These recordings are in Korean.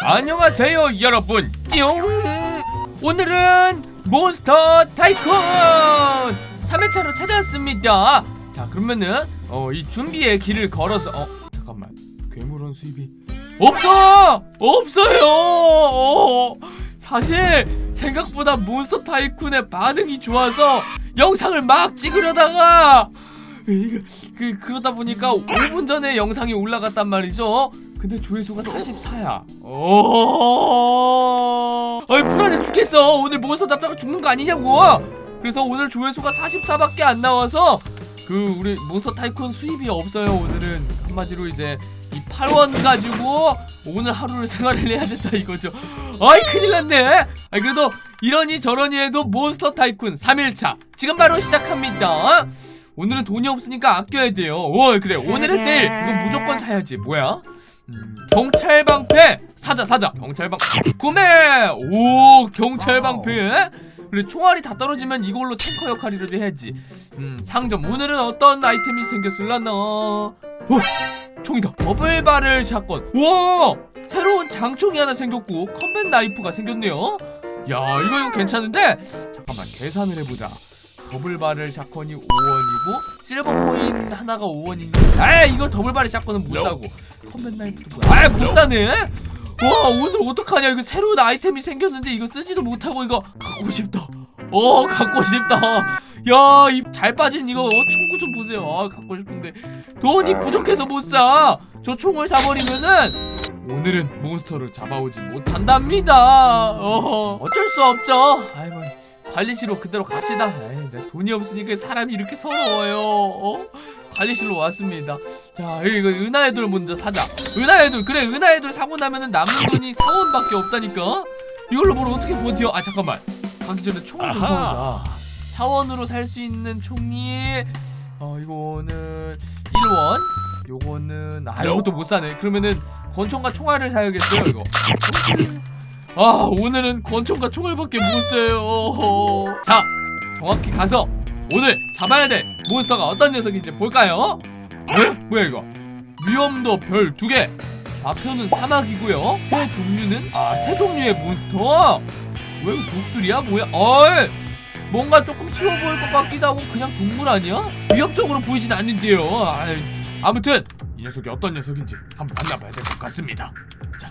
안녕하세요 여러분. 띠용. 오늘은 몬스터 타이쿤 3회차로 찾아왔습니다. 자 그러면은 어, 이 준비의 길을 걸어서 어 잠깐만. 괴물원 수입이 없어! 없어요! 어, 어. 사실 생각보다 몬스터 타이쿤의 반응이 좋아서 영상을 막 찍으려다가 그, 그러다 보니까 5분 전에 영상이 올라갔단 말이죠. 근데 조회수가 44야. 어. 어. 아이 불안해 죽겠어. 오늘 뭐 몬스터 답다가 죽는 거 아니냐고. 그래서 오늘 조회수가 44밖에 안 나와서 그 우리 몬스터 타이쿤 수입이 없어요. 오늘은 한마디로 이제 이 8원 가지고 오늘 하루를 생활을 해야 된다 이거죠. 아이 큰일 났네. 아이 그래도 이러니 저러니 해도 몬스터 타이쿤 3일차 지금 바로 시작합니다. 오늘은 돈이 없으니까 아껴야 돼요. 오 그래 오늘의 세일 이거 무조건 사야지. 뭐야? 음. 경찰 방패! 사자 사자! 경찰 방 구매 오 경찰 방패! 그리고 총알이 다 떨어지면 이걸로 탱커 역할이라도 해야지. 음 상점 오늘은 어떤 아이템이 생겼을라나? 어 총이다. 버블 바를 샷건. 우와! 새로운 장총이 하나 생겼고 컴뱃 나이프가 생겼네요. 야 이거 이거 괜찮은데? 잠깐만 계산을 해보자. 더블바를 샷건이 5원이고 실버 코인 하나가 5원인데 에 이거 더블바를 샷건은 못 사고. 슈퍼맨 나이프도 뭐야? 아, 못 사네? 와, 오늘 어떡하냐. 이거 새로운 아이템이 생겼는데 이거 쓰지도 못하고 이거 갖고 싶다. 어, 갖고 싶다. 야, 이 잘 빠진 이거 어, 총구 좀 보세요. 아, 갖고 싶은데 돈이 아. 부족해서 못 사. 저 총을 사버리면은 오늘은 몬스터를 잡아오지 못한답니다. 어, 어쩔 수 없죠. 아이고. 관리실로 그대로 갑시다. 에이, 내 돈이 없으니까 사람이 이렇게 서러워요. 어? 관리실로 왔습니다. 자 이거 은하의 돌 먼저 사자. 은하의 돌. 그래 은하의 돌 사고 나면은 남는 돈이 4원밖에 없다니까? 이걸로 뭘 어떻게 버텨 아 잠깐만. 가기 전에 총을 좀 사오자. 4원으로 살 수 있는 총이 어 이거는 1원. 요거는 아 이것도 못 사네. 그러면은 권총과 총알을 사야겠어요 이거. 아 오늘은 권총과 총을 밖에 못 써요. 자 정확히 가서 오늘 잡아야 될 몬스터가 어떤 녀석인지 볼까요? 네? 뭐야 이거? 위험도 별 두개. 좌표는 사막이고요. 새 종류는 아새 종류의 몬스터? 왜 독수리야? 뭐야? 어이! 뭔가 조금 쉬워 보일 것 같기도 하고 그냥 동물 아니야? 위협적으로 보이진 않는데요. 아, 아무튼 이 녀석이 어떤 녀석인지 한번 만나봐야 될 것 같습니다. 자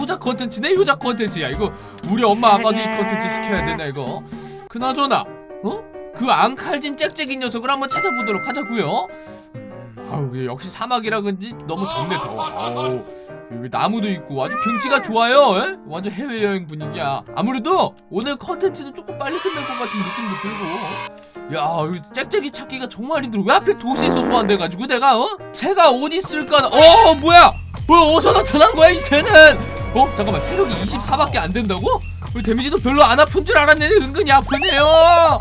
효자 컨텐츠네? 효자 컨텐츠야. 이거 우리 엄마 아빠도 이 컨텐츠 시켜야 되나 이거? 그나저나 어? 그 앙칼진 짹짹이 녀석을 한번 찾아보도록 하자고요. 음, 아우 역시 사막이라 그런지 너무 덥네 더워. 아우 여기 나무도 있고 아주 경치가 좋아요 에? 완전 해외여행 분위기야. 아무래도 오늘 컨텐츠는 조금 빨리 끝날 것 같은 느낌도 들고. 야 여기 짹짹이 찾기가 정말 힘들어. 왜 하필 도시에서 소환돼가지고 내가 어? 새가 어디 있을까? 어 뭐야? 뭐야 어디서 나타난 거야 이 새는 어? 잠깐만 체력이 24밖에 안 된다고? 우리 데미지도 별로 안 아픈 줄 알았는데 은근히 아프네요.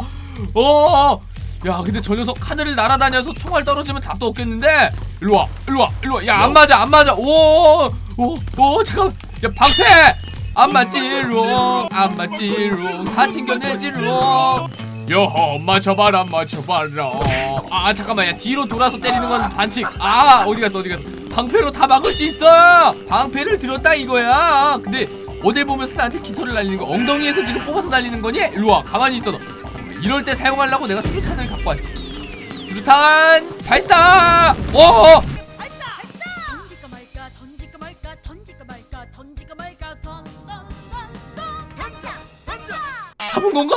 어? 야 근데 저 녀석 하늘을 날아다녀서 총알 떨어지면 답도 없겠는데? 일로와 일로와 일로와. 야 안 맞아 안 맞아. 오오오 잠깐만. 야 방패! 안 맞지롱 안 맞지롱 다 튕겨내지롱 여호 맞춰봐라 맞춰봐라. 아 잠깐만. 야 뒤로 돌아서 때리는 건 반칙. 아 어디 갔어 어디 갔어 방패로 다 막을 수 있어! 방패를 들었다 이거야! 근데 어딜 보면서 나한테 깃털을 날리는 거 엉덩이에서 지금 뽑아서 날리는 거니? 일로와 가만히 있어 너 이럴 때 사용하려고 내가 수류탄을 갖고 왔지. 수류탄 발사! 던져 잡은 건가?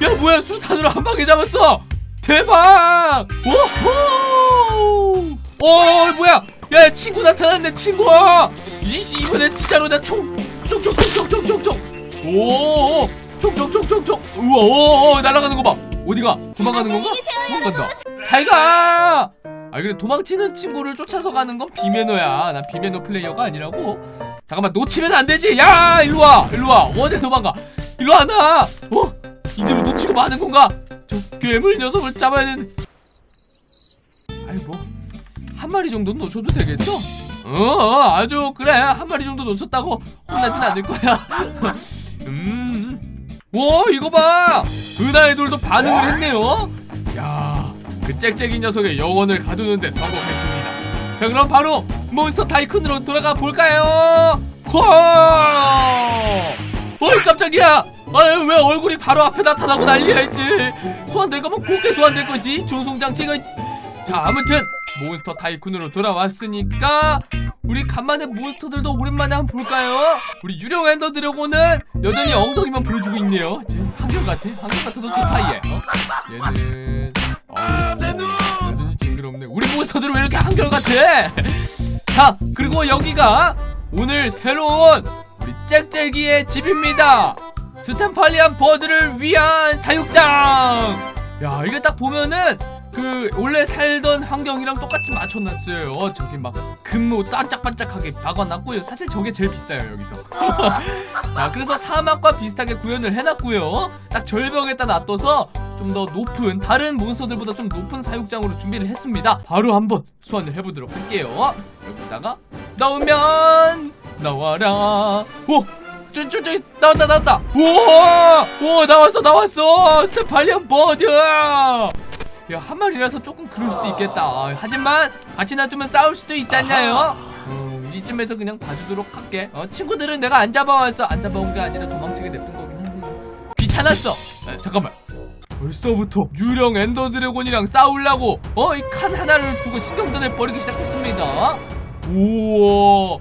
야 뭐야 수류탄으로 한 방에 잡았어! 대박! 오호! 오 뭐야 야 친구 나타났네 친구 이씨 이번엔 진짜로 나총 쪽쪽쪽쪽쪽쪽쪽 오 쪽쪽쪽쪽쪽 우와 오, 오 날아가는 거봐. 어디가? 도망가는 건가? 도망간다. 잘가! 아 그래 도망치는 친구를 쫓아서 가는 건 비매너야. 나 비매너 플레이어가 아니라고. 잠깐만 놓치면 안 되지. 야 일로와 일로와. 어디 도망가. 일로와 나. 어? 이대로 놓치고 마는 건가? 저 괴물 녀석을 잡아야 되는. 아니 뭐한 마리 정도는 놓쳐도 되겠죠? 어 아주 그래. 한 마리 정도 놓쳤다고 혼나진 않을 거야. 음오 이거 봐. 은하애돌도 반응을 했네요. 야 그 짹짹이 녀석의 영혼을 가두는데 성공했습니다. 자 그럼 바로 몬스터 타이쿤으로 돌아가 볼까요? 와 어이 깜짝이야. 아유 왜 얼굴이 바로 앞에 나타나고 난리야 있지 소환될 거면 곱게 소환될 거지? 존송장치가 자 아무튼 몬스터 타이쿤으로 돌아왔으니까 우리 간만에 몬스터들도 오랜만에 한번 볼까요? 우리 유령 엔더 드래곤은 여전히 엉덩이만 보여주고 있네요. 쟤 한결같아? 한결같아서 좋다 얘 어? 얘는 어, 여전히 징그럽네. 우리 몬스터들은 왜 이렇게 한결같아? 자 그리고 여기가 오늘 새로운 우리 짹짹이의 집입니다. 스탠팔리안 버드를 위한 사육장! 야 이게 딱 보면은 그 원래 살던 환경이랑 똑같이 맞춰놨어요 저기 막 금로 반짝반짝하게 박아놨고요 사실 저게 제일 비싸요 여기서 자 그래서 사막과 비슷하게 구현을 해놨고요 딱 절벽에다 놔둬서 좀 더 높은 다른 몬스터들보다 좀 높은 사육장으로 준비를 했습니다 바로 한번 소환을 해보도록 할게요 여기다가 나오면 나와라 오! 저, 저, 저, 나왔다, 나왔다! 우와! 오, 나왔어, 나왔어! 스테팔리언 버드! 야, 한 마리라서 조금 그럴 수도 있겠다. 하지만, 같이 놔두면 싸울 수도 있잖아요? 음, 이쯤에서 그냥 봐주도록 할게. 어, 친구들은 내가 안 잡아왔어. 안 잡아온 게 아니라 도망치게 냅둔 거긴 한데. 귀찮았어! 에, 잠깐만. 벌써부터 유령 엔더 드래곤이랑 싸우려고, 어, 이 칸 하나를 두고 신경전을 벌이기 시작했습니다. 우와.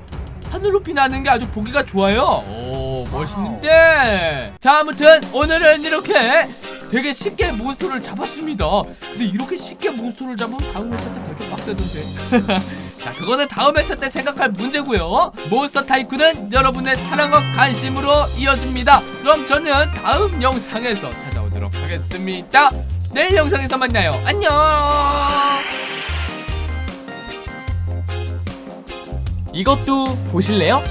하늘 높이 나는 게 아주 보기가 좋아요. 오, 멋있는데. 자, 아무튼 오늘은 이렇게 되게 쉽게 몬스터를 잡았습니다. 근데 이렇게 쉽게 몬스터를 잡으면 다음 회차 때 되게 빡세던데. 자, 그거는 다음 회차 때 생각할 문제고요. 몬스터 타이쿤은 여러분의 사랑과 관심으로 이어집니다. 그럼 저는 다음 영상에서 찾아오도록 하겠습니다. 내일 영상에서 만나요. 안녕. 이것도 보실래요?